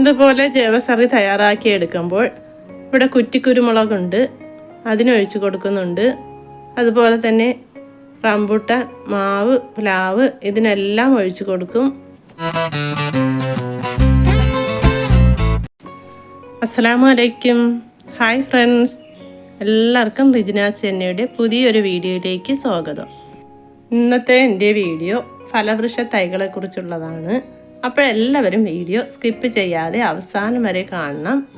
ഇതുപോലെ ജൈവസറി തയ്യാറാക്കി എടുക്കുമ്പോൾ ഇവിടെ കുറ്റിക്കുരുമുളകുണ്ട് അതിനൊഴിച്ച് കൊടുക്കുന്നുണ്ട്. അതുപോലെ തന്നെ റംബൂട്ട മാവ് പ്ലാവ് ഇതിനെല്ലാം ഒഴിച്ച് കൊടുക്കും. അസ്സലാമു അലൈക്കും ഹായ് ഫ്രണ്ട്സ്. എല്ലാവർക്കും റിജിനാസ് എന്നയുടെ പുതിയൊരു വീഡിയോയിലേക്ക് സ്വാഗതം. ഇന്നത്തെ എന്റെ വീഡിയോ ഫലവൃക്ഷ തൈകളെക്കുറിച്ചുള്ളതാണ്. അപ്പോൾ എല്ലാവരും വീഡിയോ സ്കിപ്പ് ചെയ്യാതെ അവസാനം വരെ കാണണം.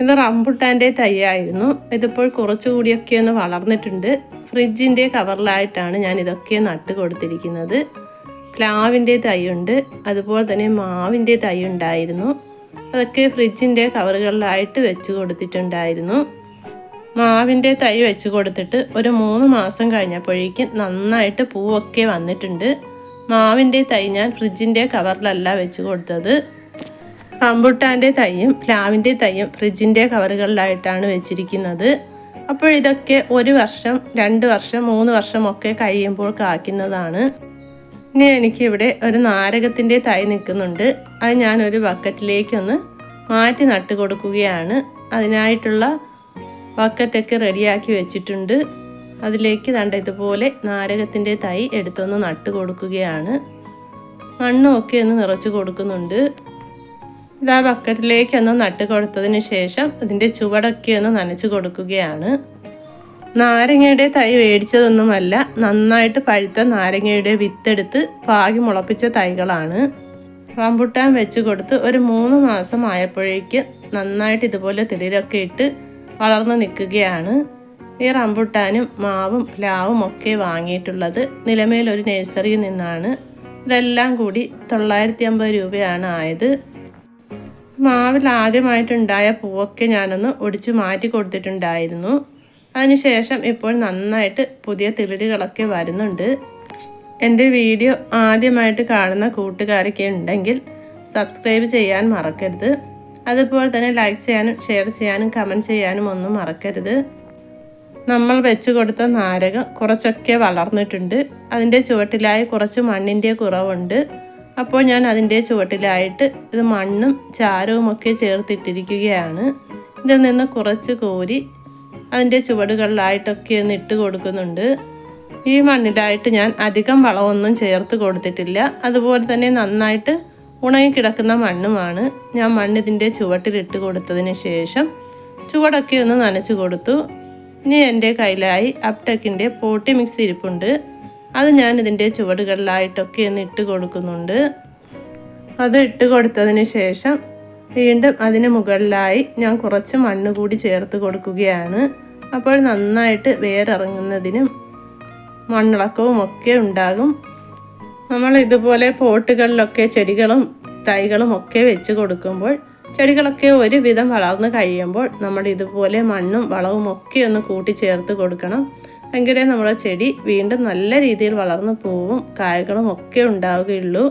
ഇത് റംബുട്ടാന്റെ തൈയായിരുന്നു. ഇതിപ്പോൾ കുറച്ചുകൂടിയൊക്കെ ഒന്ന് വളർന്നിട്ടുണ്ട്. ഫ്രിഡ്ജിന്റെ കവറിലായിട്ടാണ് ഞാൻ ഇതൊക്കെ നട്ട് കൊടുത്തിരിക്കുന്നത്. പ്ലാവിന്റെ തൈയുണ്ട്. അതുപോലെ തന്നെ മാവിന്റെ തൈ ഉണ്ടായിരുന്നു അതൊക്കെ ഫ്രിഡ്ജിന്റെ കവറുകളിലായിട്ട് വെച്ച് കൊടുത്തിട്ടുണ്ടായിരുന്നു. മാവിന്റെ തൈ വെച്ച് കൊടുത്തിട്ട് ഒരു മൂന്ന് മാസം കഴിഞ്ഞപ്പോഴേക്കും നന്നായിട്ട് പൂവൊക്കെ വന്നിട്ടുണ്ട്. മാവിന്റെ തൈ ഞാൻ ഫ്രിഡ്ജിന്റെ കവറിലല്ല വെച്ച് കൊടുത്തത്. റംബുട്ടാന്റെ തൈയും പ്ലാവിന്റെ തൈയും ഫ്രിഡ്ജിന്റെ കവറുകളിലായിട്ടാണ് വെച്ചിരിക്കുന്നത്. അപ്പോൾ ഇതൊക്കെ ഒരു വർഷം രണ്ട് വർഷം മൂന്ന് വർഷമൊക്കെ കഴിയുമ്പോൾ കായ്ക്കുന്നതാണ്. ഇനി എനിക്കിവിടെ ഒരു നാരകത്തിന്റെ തൈ നിൽക്കുന്നുണ്ട്. അത് ഞാനൊരു ബക്കറ്റിലേക്കൊന്ന് മാറ്റി നട്ട് കൊടുക്കുകയാണ് അതിനായിട്ടുള്ള ബക്കറ്റൊക്കെ റെഡിയാക്കി വെച്ചിട്ടുണ്ട്. അതിലേക്ക് തണ്ട ഇതുപോലെ നാരകത്തിന്റെ തൈ എടുത്തൊന്ന് നട്ട് കൊടുക്കുകയാണ്. മണ്ണും ഒക്കെ ഒന്ന് നിറച്ച് കൊടുക്കുന്നുണ്ട്. ഇതാ ബക്കറ്റിലേക്ക് ഒന്ന് നട്ട് കൊടുത്തതിന് ശേഷം ഇതിന്റെ ചുവടൊക്കെ ഒന്ന് നനച്ച് കൊടുക്കുകയാണ്. നാരങ്ങയുടെ തൈ മേടിച്ചതൊന്നുമല്ല നന്നായിട്ട് പഴുത്ത നാരങ്ങയുടെ വിത്തെടുത്ത് പാകി മുളപ്പിച്ച തൈകളാണ്. റംബുട്ടാൻ വെച്ച് കൊടുത്ത് ഒരു മൂന്ന് മാസം ആയപ്പോഴേക്ക് നന്നായിട്ട് ഇതുപോലെ തിളിരൊക്കെ ഇട്ട് വളർന്നു നിൽക്കുകയാണ്. ഈ റംബുട്ടാനും മാവും പ്ലാവും ഒക്കെ വാങ്ങിയിട്ടുള്ളത് നിലമേൽ ഒരു നഴ്സറിയിൽ നിന്നാണ്. ഇതെല്ലാം കൂടി തൊള്ളായിരത്തി അമ്പത് രൂപയാണ് ആയത്. മാവിൽ ആദ്യമായിട്ടുണ്ടായ പൂവൊക്കെ ഞാനൊന്ന് ഒടിച്ച് മാറ്റി കൊടുത്തിട്ടുണ്ടായിരുന്നു. അതിനുശേഷം ഇപ്പോൾ നന്നായിട്ട് പുതിയ തിളിരുകളൊക്കെ വരുന്നുണ്ട്. എന്റെ വീഡിയോ ആദ്യമായിട്ട് കാണുന്ന കൂട്ടുകാരൊക്കെ ഉണ്ടെങ്കിൽ സബ്സ്ക്രൈബ് ചെയ്യാൻ മറക്കരുത്. അതുപോലെ തന്നെ ലൈക്ക് ചെയ്യാനും ഷെയർ ചെയ്യാനും കമന്റ് ചെയ്യാനും ഒന്നും മറക്കരുത്. നമ്മൾ വെച്ച് കൊടുത്ത നാരകം കുറച്ചൊക്കെ വളർന്നിട്ടുണ്ട്. അതിന്റെ ചുവട്ടിലായി കുറച്ച് മണ്ണിന്റെ കുറവുണ്ട്. അപ്പോൾ ഞാൻ അതിന്റെ ചുവട്ടിലായിട്ട് ഇത് മണ്ണും ചാരവും ഒക്കെ ചേർത്തിട്ടിരിക്കുകയാണ്. ഇതിൽ നിന്ന് കുറച്ച് കോരി അതിന്റെ ചുവടുകളിലായിട്ടൊക്കെ ഒന്ന് ഇട്ട് കൊടുക്കുന്നുണ്ട്. ഈ മണ്ണിലായിട്ട് ഞാൻ അധികം വളമൊന്നും ചേർത്ത് കൊടുത്തിട്ടില്ല. അതുപോലെ തന്നെ നന്നായിട്ട് ഉണങ്ങിക്കിടക്കുന്ന മണ്ണുമാണ്. ഞാൻ മണ്ണിതിന്റെ ചുവട്ടിലിട്ട് കൊടുത്തതിന് ശേഷം ചുവടൊക്കെ ഒന്ന് നനച്ച് കൊടുത്തു. ഇനി എന്റെ കയ്യിലായി അപ്ടെക്കിന്റെ പോട്ടി മിക്സ് ഇരിപ്പുണ്ട്. അത് ഞാൻ ഇതിന്റെ ചുവടുകളിലായിട്ടൊക്കെ ഒന്ന് ഇട്ട് കൊടുക്കുന്നുണ്ട്. അത് ഇട്ട് കൊടുത്തതിന് ശേഷം വീണ്ടും അതിന് മുകളിലായി ഞാൻ കുറച്ച് മണ്ണ് കൂടി ചേർത്ത് കൊടുക്കുകയാണ്. അപ്പോൾ നന്നായിട്ട് വേരിറങ്ങുന്നതിനും മണ്ണിളക്കവും ഒക്കെ ഉണ്ടാകും. നമ്മൾ ഇതുപോലെ പോട്ടുകളിലൊക്കെ ചെടികളും തൈകളും ഒക്കെ വെച്ച് കൊടുക്കുമ്പോൾ ചെടികളൊക്കെ ഒരുവിധം വളർന്നു കഴിയുമ്പോൾ നമ്മൾ ഇതുപോലെ മണ്ണും വളവും ഒക്കെ ഒന്ന് കൂട്ടി ചേർത്ത് കൊടുക്കണം. എങ്കിലേ നമ്മുടെ ചെടി വീണ്ടും നല്ല രീതിയിൽ വളർന്നു പോവും കായകളും ഒക്കെ ഉണ്ടാവുകയുള്ളൂ.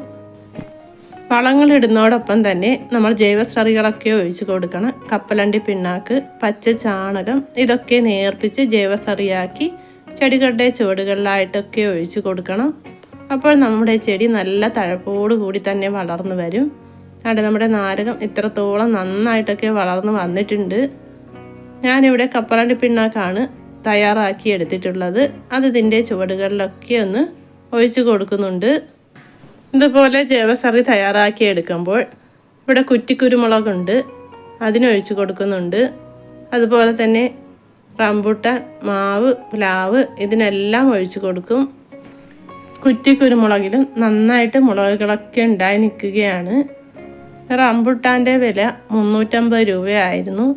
വളങ്ങളിടുന്നതോടൊപ്പം തന്നെ നമ്മൾ ജൈവസറികളൊക്കെ ഒഴിച്ചു കൊടുക്കണം. കപ്പലണ്ടി പിണ്ണാക്ക് പച്ച ചാണകം ഇതൊക്കെ നേർപ്പിച്ച് ജൈവസറിയാക്കി ചെടികളുടെ ചുവടുകളിലായിട്ടൊക്കെ ഒഴിച്ചു കൊടുക്കണം. അപ്പോൾ നമ്മുടെ ചെടി നല്ല തഴപ്പോട് കൂടി തന്നെ വളർന്നു വരും. അവിടെ നമ്മുടെ നാരകം ഇത്രത്തോളം നന്നായിട്ടൊക്കെ വളർന്ന് വന്നിട്ടുണ്ട്. ഞാനിവിടെ കപ്പറാണ്ടി പിണ്ണാക്കാണ് തയ്യാറാക്കി എടുത്തിട്ടുള്ളത്. അത് ഇതിന്റെ ചുവടുകളിലൊക്കെ ഒന്ന് ഒഴിച്ചു കൊടുക്കുന്നുണ്ട്. ഇതുപോലെ ജൈവസറി തയ്യാറാക്കി എടുക്കുമ്പോൾ ഇവിടെ കുറ്റിക്കുരുമുളകുണ്ട് അതിനൊഴിച്ചു കൊടുക്കുന്നുണ്ട്. അതുപോലെ തന്നെ റംബുട്ടാൻ മാവ് പ്ലാവ് ഇതിനെല്ലാം ഒഴിച്ച് കൊടുക്കും. കുറ്റിക്കുരുമുളകിലും നന്നായിട്ട് മുളകുകളൊക്കെ ഉണ്ടായി നിൽക്കുകയാണ്. റംബുട്ടാന്റെ വില മുന്നൂറ്റമ്പത് രൂപയായിരുന്നു.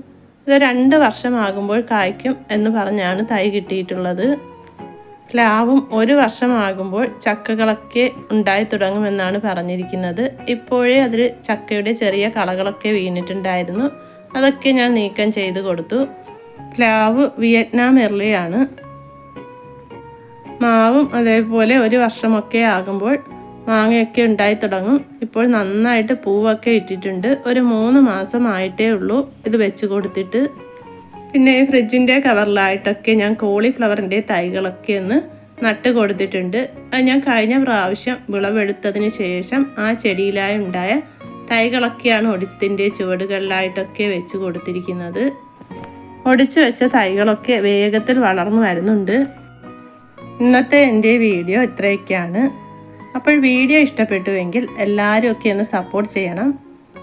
ഇത് രണ്ട് വർഷമാകുമ്പോൾ കായ്ക്കും എന്ന് പറഞ്ഞാണ് തൈ കിട്ടിയിട്ടുള്ളത്. പ്ലാവും ഒരു വർഷമാകുമ്പോൾ ചക്കകളൊക്കെ ഉണ്ടായി തുടങ്ങുമെന്നാണ് പറഞ്ഞിരിക്കുന്നത്. ഇപ്പോഴേ അതിൽ ചക്കയുടെ ചെറിയ കളകളൊക്കെ വീണിട്ടുണ്ടായിരുന്നു. അതൊക്കെ ഞാൻ നീക്കം ചെയ്ത് കൊടുത്തു. പ്ലാവ് വിയറ്റ്നാം എർലിയാണ് മാവും അതേപോലെ ഒരു വർഷമൊക്കെ ആകുമ്പോൾ മാങ്ങയൊക്കെ ഉണ്ടായി തുടങ്ങും. ഇപ്പോൾ നന്നായിട്ട് പൂവൊക്കെ ഇട്ടിട്ടുണ്ട്. ഒരു മൂന്ന് മാസം ആയിട്ടേ ഉള്ളൂ ഇത് വെച്ച് കൊടുത്തിട്ട്. പിന്നെ ഫ്രിഡ്ജിന്റെ കവറിലായിട്ടൊക്കെ ഞാൻ കോളിഫ്ലവറിന്റെ തൈകളൊക്കെ ഒന്ന് നട്ട് കൊടുത്തിട്ടുണ്ട്. ഞാൻ കഴിഞ്ഞ പ്രാവശ്യം വിളവെടുത്തതിന് ശേഷം ആ ചെടിയിലായി ഉണ്ടായ തൈകളൊക്കെയാണ് ഒടിച്ചതിന്റെ ചുവടുകളിലായിട്ടൊക്കെ വെച്ച് കൊടുത്തിരിക്കുന്നത്. ഒടിച്ചു വെച്ച തൈകളൊക്കെ വേഗത്തിൽ വളർന്നു വരുന്നുണ്ട്. ഇന്നത്തെ എന്റെ വീഡിയോ ഇത്രയൊക്കെയാണ്. അപ്പോൾ വീഡിയോ ഇഷ്ടപ്പെട്ടുവെങ്കിൽ എല്ലാവരും ഒക്കെ ഒന്ന് സപ്പോർട്ട് ചെയ്യണം.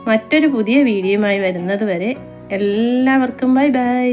മറ്റൊരു പുതിയ വീഡിയോയുമായി വരുന്നത് വരെ എല്ലാവർക്കും ബൈ ബൈ